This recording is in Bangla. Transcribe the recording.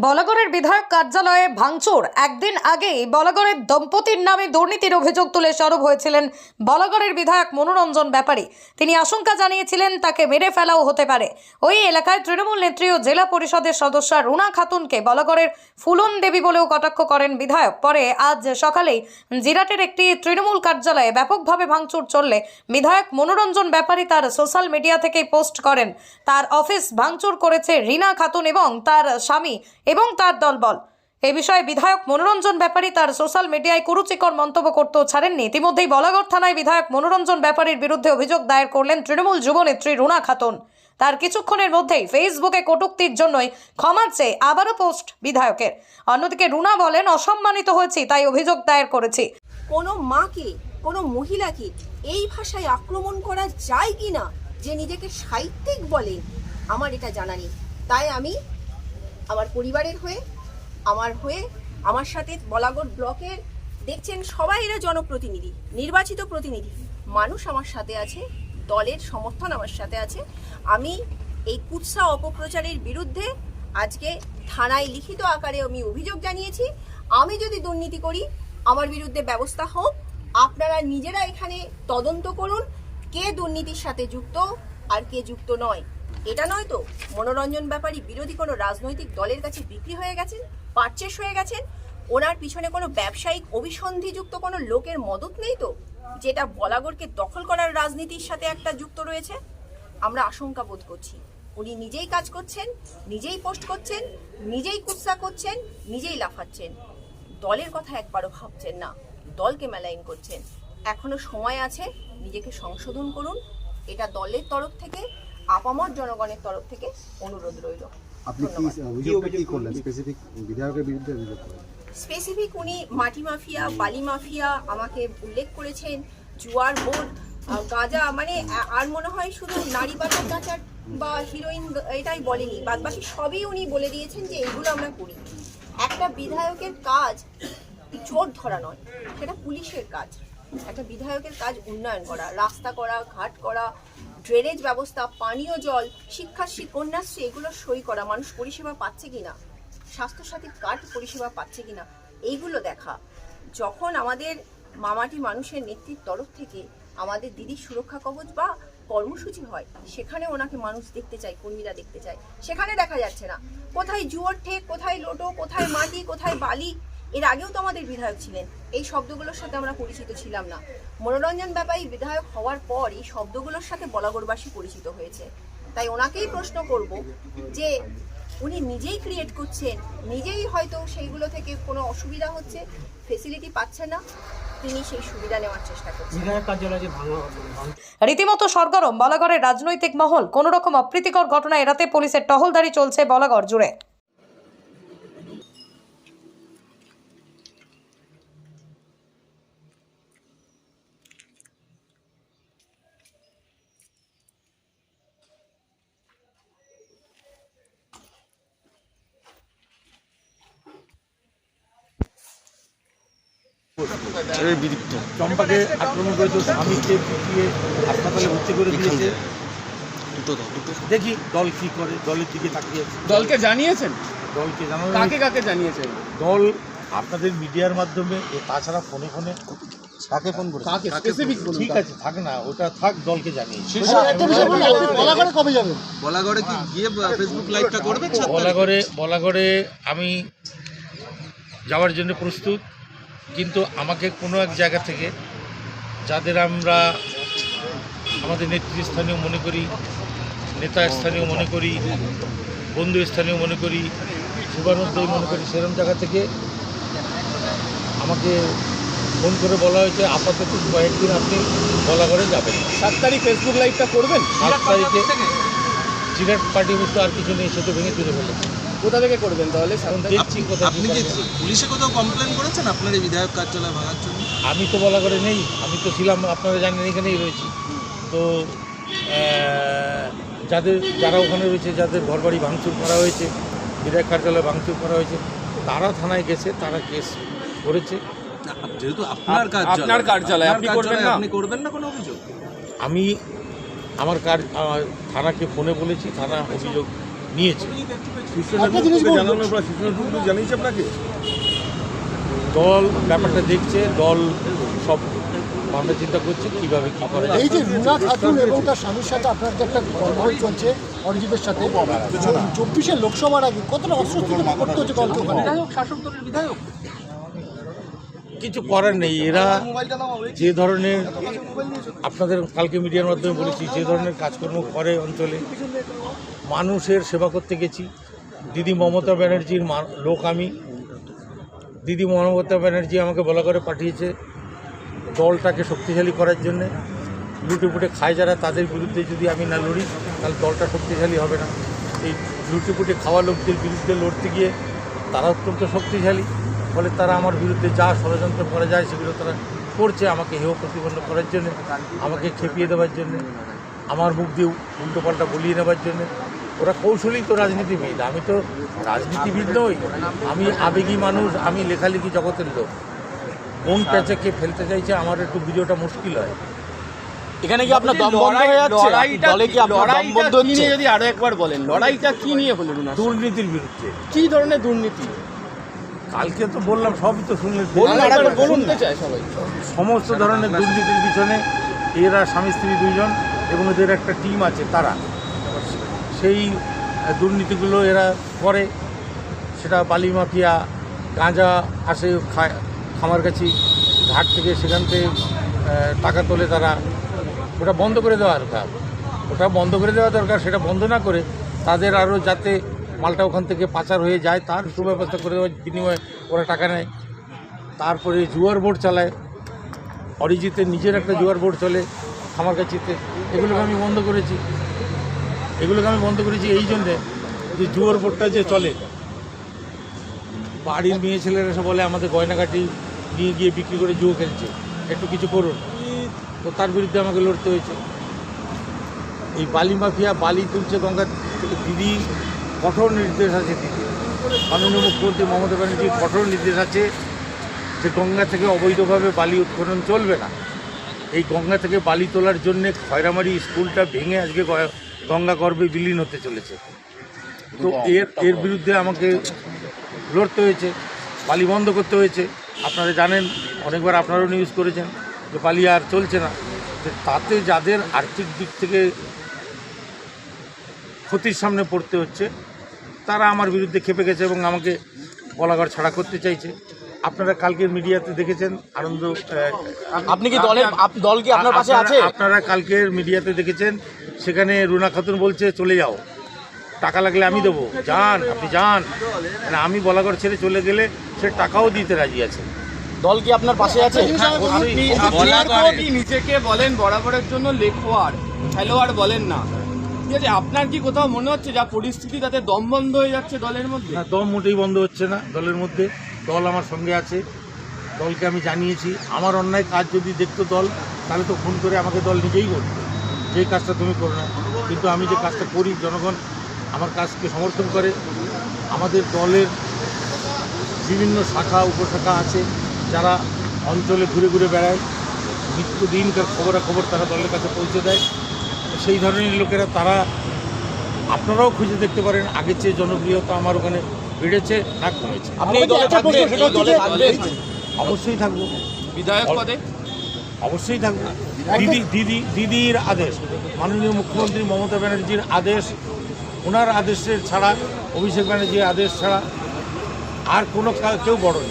বলাগড়ের বিধায়ক কার্যালয়ে ভাঙচুর। একদিন আগেই বলাগড়ের দম্পতির নামে দুর্নীতির অভিযোগ তুলে সরব হয়েছিলেন বলাগড়ের বিধায়ক মনোরঞ্জন ব্যাপারী। তিনি আশঙ্কা জানিয়েছিলেন, তাকে মেরে ফেলাও হতে পারে। ওই এলাকায় তৃণমূল নেত্রী ও জেলা পরিষদের সদস্য রুনা খাতুনকে বলাগড়ের ফুলন দেবী বলেও কটাক্ষ করেন বিধায়ক। পরে আজ সকালেই জিরাটের একটি তৃণমূল কার্যালয়ে ব্যাপকভাবে ভাঙচুর চললে বিধায়ক মনোরঞ্জন ব্যাপারী তার সোশ্যাল মিডিয়া থেকেই পোস্ট করেন। তার অফিস ভাঙচুর করেছে রিনা খাতুন এবং তার স্বামী এবং তার দলবল। এ বিষয়ে বিধায়ক মনোরঞ্জন ব্যাপারী তার সোশ্যাল মিডিয়ায় কুরুচিকর মন্তব্য করতেও ছাড়েননি। ইতিমধ্যেই বলাগড় থানায় বিধায়ক মনোরঞ্জন ব্যাপারীর বিরুদ্ধে অভিযোগ দায়ের করলেন তৃণমূল যুবনেত্রী রুনা খাতুন। তার কিছুক্ষণের মধ্যেই ফেসবুকে কটূক্তির জন্যই ক্ষমা চেয়ে আবারও পোস্ট বিধায়কের। অন্যদিকে রুনা বলেন, অসম্মানিত হয়েছি, তাই অভিযোগ দায়ের করেছি। কোনো মাকে, কোনো মহিলাকে এই ভাষায় আক্রমণ করা যায় কি না যে নিজেকে সাহিত্যিক বলে, আমার এটা জানা নেই। তাই আমি আমার পরিবারের হয়ে, আমার হয়ে, আমার সাথে বলাগড় ব্লকের দেখছেন সবাই এরা জনপ্রতিনিধি, নির্বাচিত প্রতিনিধি। মানুষ আমার সাথে আছে, দলের সমর্থন আমার সাথে আছে। আমি এই কুৎসা অপপ্রচারের বিরুদ্ধে আজকে থানায় লিখিত আকারে আমি অভিযোগ জানিয়েছি। আমি যদি দুর্নীতি করি, আমার বিরুদ্ধে ব্যবস্থা হোক, আপনারা নিজেরা এখানে তদন্ত করুন, কে দুর্নীতির সাথে যুক্ত আর কে যুক্ত নয়। এটা নয় তো, মনোরঞ্জন ব্যাপারী বিরোধী কোনো রাজনৈতিক দলের কাছে বিক্রি হয়ে গেছেন পারচেস হয়ে গেছেন? ওনার পিছনে কোনো ব্যবসায়িক অভিসন্ধিযুক্ত কোনো লোকের মদত নেই তো, যেটা বলাগড়কে দখল করার রাজনীতির সাথে একটা যুক্ত রয়েছে? আমরা আশঙ্কা বোধ করছি। উনি নিজেই কাজ করছেন, নিজেই পোস্ট করছেন, নিজেই কুৎসা করছেন, নিজেই লাফাচ্ছেন। দলের কথা একবারও ভাবছেন না, দলকে মেলাইন করছেন। এখনও সময় আছে, নিজেকে সংশোধন করুন। এটা দলের তরফ থেকে আপামর জনগণের তরফ থেকে অনুরোধ রইল। আপনি কি অভিযোগটা কি করলেন? স্পেসিফিক বিধায়কের বিরুদ্ধে অভিযোগ করলেন? স্পেসিফিক উনি মাটি মাফিয়া বালি মাফিয়া আমাকে উল্লেখ করেছেন জুয়ার বোর্ড গাঁজা মানে আর মনে হয় শুধু নারী পাচার টাচার বা হিরোইন এটাই বলেনি। বাদ বাকি সবই উনি বলে দিয়েছেন যে এগুলো আমরা করি। একটা বিধায়কের কাজ চোর ধরা নয় সেটা পুলিশের কাজ। একটা বিধায়কের কাজ উন্নয়ন করা রাস্তা করা ঘাট করা ড্রেনেজ ব্যবস্থা, পানীয় জল শিক্ষাশ্রী কন্যাশ্রী, এগুলো সই করা, মানুষ পরিষেবা পাচ্ছে কিনা? স্বাস্থ্যসাথীর কার্ড পরিষেবা পাচ্ছে কিনা? এইগুলো দেখা। যখন আমাদের মামাটি মানুষের নেত্রীর তরফ থেকে আমাদের দিদির সুরক্ষা কবচ বা কর্মসূচি হয়, সেখানে ওনাকে মানুষ দেখতে চায়, কর্মীরা দেখতে চায়। সেখানে দেখা যাচ্ছে না। কোথায় জুয়োর ঠেক, কোথায় লোটো, কোথায় মাটি, কোথায় বালি এর আগেও তো আমাদের বিধায়ক ছিলেন। এই শব্দগুলোর সাথে আমরা পরিচিত ছিলাম না। মনোরঞ্জন ব্যাপারী বিধায়ক হওয়ার পর এই শব্দগুলোর সাথে বলাগড়বাসী পরিচিত হয়েছে। তাই ওনাকেই প্রশ্ন করব যে উনি নিজেই ক্রিয়েট করছেন নিজেই হয়তো সেইগুলো থেকে কোনো অসুবিধা হচ্ছে ফেসিলিটি পাচ্ছে না তিনি সেই সুবিধা নেওয়ার চেষ্টা করছেন। রীতিমতো সরগরম বলাগড়ের রাজনৈতিক মহল কোনো রকম অপ্রীতিকর ঘটনা এড়াতে পুলিশের টহলদারি চলছে বলাগড় জুড়ে। চম্পাকে আক্রমণ করেছে স্বামীকে পিটিয়ে হাসপাতালে ভর্তি করে দিয়েছে। দেখি দল কি করে দলের দিকে তাকিয়ে দলকে জানিয়েছেন? দলকে জানানো কাকে কাকে জানিয়েছেন? দল আপনাদের মিডিয়ার মাধ্যমে তাছাড়া ফোনে ফোনে কাকে ফোন করে কাকে স্পেসিফিক ঠিক আছে থাক না ওটা থাক দলকে জানিয়ে বলাগড়ে কি গিয়ে ফেসবুক লাইভটা করবে বলাগড়ে বলাগড়ে আমি যাওয়ার জন্য প্রস্তুত। কিন্তু আমাকে কোনো এক জায়গা থেকে যাদের আমরা আমাদের নেতৃস্থানীয় মনে করি নেতা স্থানীয় মনে করি বন্ধু স্থানীয় মনে করি শুভানুদ্দয় মনে করি সেরকম জায়গা থেকে আমাকে ফোন করে বলা হয়েছে আপাতত কয়েকদিন আপনি বলাগড়ে যাবেন। সাত তারিখ ফেসবুক লাইভটা করবেন? সাত তারিখে জিরাট পার্টি অবশ্য আর কিছু নেই সেটা ভেঙে তুলে ফেলেছে। কোথা থেকে করবেন তাহলে? আপনি কি পুলিশে কোথাও কমপ্লেন করেছেন? আপনার এই বিধায়ক কার্যালয় ভাঙার জন্য? আমি তো বলা করে নেই। আমি তো ছিলাম আপনারা জানেন এখানেই রয়েছি। তো যাদের যারা ওখানে রয়েছে যাদের ঘরবাড়ি ভাঙচুর করা হয়েছে বিধায়ক কার্যালয় ভাঙচুর করা হয়েছে তারা থানায় গেছে তারা কেস করেছে। যেহেতু আপনার আপনার কার্যালয়, আপনি করবেন না? আপনি করবেন না কোনো অভিযোগ? আমি আমার কার আমার থানাকে ফোনে বলেছি থানা অভিযোগ নিয়েছে। জানিয়েছে আপনাকে? দল ব্যাপারটা দেখছে দল সব ভাবনা চিন্তা করছে কীভাবে কি করা যায়। এই যে রুনা খাতুন এবং তার স্বামীর সাথে আপনার যে একটা গল্প চলছে অরিজিতের সাথে চব্বিশে লোকসভার আগে কতটা অস্বস্তি ভোগ করতে হচ্ছে দলকে ওখানে কিছু করার নেই। এরা যে ধরনের আপনাদের কালকে মিডিয়ার মাধ্যমে বলেছি, যে ধরনের কাজকর্ম করে অঞ্চলে। মানুষের সেবা করতে গেছি। দিদি মমতা ব্যানার্জির লোক আমি। দিদি মমতা ব্যানার্জি আমাকে বলা করে পাঠিয়েছে দলটাকে শক্তিশালী করার জন্যে। লুটেপুটে খায় যারা, তাদের বিরুদ্ধে যদি আমি না লড়ি, তাহলে দলটা শক্তিশালী হবে না। এই লুটেপুটে খাওয়া লোকদের বিরুদ্ধে লড়তে গিয়ে তারা অত্যন্ত শক্তিশালী। ফলে তারা আমার বিরুদ্ধে যা ষড়যন্ত্র করা যায় সেগুলো তারা করছে আমাকে হেয় প্রতিপন্ন করার জন্য আমাকে খেপিয়ে দেওয়ার জন্য আমার মুখ দিয়ে উল্টোপাল্টা বলিয়ে নেওয়ার জন্য। ওরা কৌশলী তো রাজনীতিবিদ। আমি তো রাজনীতিবিদ নই। আমি আবেগী মানুষ আমি লেখালেখি জগতের লোক। কোন প্যাচে কে ফেলতে চাইছে আমার একটু ভিডিওটা মুশকিল হয়। এখানে কি আপনার দম বন্ধ হয়ে যাচ্ছে? দলে কি আপনার দম বন্ধ হচ্ছে? যদি আরও একবার বলেন লড়াইটা কি নিয়ে হলো দুর্নীতির বিরুদ্ধে। কি ধরনের দুর্নীতি? কালকে তো বললাম সবই তো শুনলেন সমস্ত ধরনের দুর্নীতির পিছনে এরা স্বামী স্ত্রী দুইজন এবং এদের একটা টিম আছে তারা। সেই দুর্নীতিগুলো এরা করে। সেটা বালি মাফিয়া গাঁজা আসে খায় খামারগাছি ঘাট থেকে সেখান থেকে টাকা তোলে তারা। ওটা বন্ধ করে দেওয়া দরকার। ওটা বন্ধ করে দেওয়া দরকার সেটা বন্ধ না করে তাদের আরও যাতে মালটা ওখান থেকে পাচার হয়ে যায়, তার সুব্যবস্থা করে দেওয়ার বিনিময়ে ওরা টাকা নেয়। তারপরে জুয়ার বোর্ড চালায়। অরিজিতের নিজের একটা জুয়ার বোর্ড চলে আমার কাছিতে এগুলোকে আমি বন্ধ করেছি। এগুলোকে আমি বন্ধ করেছি এই জন্যে যে জুয়ার বোর্ডটা যে চলে। বাড়ির মেয়ে ছেলেরা এসে বলে, আমাদের গয়নাকাটি নিয়ে গিয়ে বিক্রি করে জুয়ো খেলছে। একটু কিছু করুন। তো তার বিরুদ্ধে আমাকে লড়তে হয়েছে। এই বালি মাফিয়া বালি তুলছে গঙ্গা দিদি কঠোর নির্দেশ আছে দিদি মাননীয় মুখ্যমন্ত্রী মমতা ব্যানার্জির কঠোর নির্দেশ আছে যে গঙ্গা থেকে অবৈধভাবে বালি উৎখনন চলবে না। এই গঙ্গা থেকে বালি তোলার জন্য খয়রামারি স্কুলটা ভেঙে আজকে গঙ্গা গর্ভে বিলীন হতে চলেছে। তো এর এর বিরুদ্ধে আমাকে লড়তে হয়েছে, বালি বন্ধ করতে হয়েছে। আপনারা জানেন, অনেকবার আপনারাও নিউজ করেছেন যে বালি আর চলছে না। তাতে যাদের আর্থিক দিক থেকে ক্ষতির সামনে পড়তে হচ্ছে তারা আমার বিরুদ্ধে খেপে গেছে এবং আমাকে বলাগড় ছাড়া করতে চাইছে। আপনারা কালকের মিডিয়াতে দেখেছেন আনন্দ আপনি কি দলের দল কি আপনার পাশে আছে? আপনারা কালকের মিডিয়াতে দেখেছেন সেখানে রুনা খাতুন বলছে চলে যাও। টাকা লাগলে আমি দেবো। যান আপনি যান। মানে আমি বলাগড় ছেড়ে চলে গেলে সে টাকাও দিতে রাজি আছে। দল কি আপনার পাশে আছে? হ্যাঁ, নিজেকে বলেন বরাবরের জন্য লেখোয়াড় খেলোয়াড় বলেন না। আছে, আপনার কি কোথাও মনে হচ্ছে যা পরিস্থিতি তাতে দম বন্ধ হয়ে যাচ্ছে দলের মধ্যে? না, দম মোটেই বন্ধ হচ্ছে না দলের মধ্যে। দল আমার সঙ্গে আছে। দলকে আমি জানিয়েছি। আমার অন্যায় কাজ যদি দেখতো দল, তাহলে তো ফোন করে আমাকে দল নিজেই বলতো যে কাজটা তুমি করো না, কিন্তু আমি যে কাজটা করি, জনগণ আমার কাজকে সমর্থন করে। আমাদের দলের বিভিন্ন শাখা, উপশাখা আছে, যারা অঞ্চলে ঘুরে ঘুরে বেড়ায়। নিত্যদিনকার খবরাখবর তারা দলের কাছে পৌঁছে দেয়। সেই ধরনের লোকেরা তারা আপনারাও খুঁজে দেখতে পারেন আগের চেয়ে জনপ্রিয়তা আমার ওখানে বেড়েছে না কমেছে। অবশ্যই থাকব। বিধায়ক পদে? অবশ্যই থাকব। দিদি দিদি দিদির আদেশ মাননীয় মুখ্যমন্ত্রী মমতা ব্যানার্জির আদেশ ওনার আদেশের ছাড়া অভিষেক ব্যানার্জির আদেশ ছাড়া আর কোনো কেউ বড় নেই।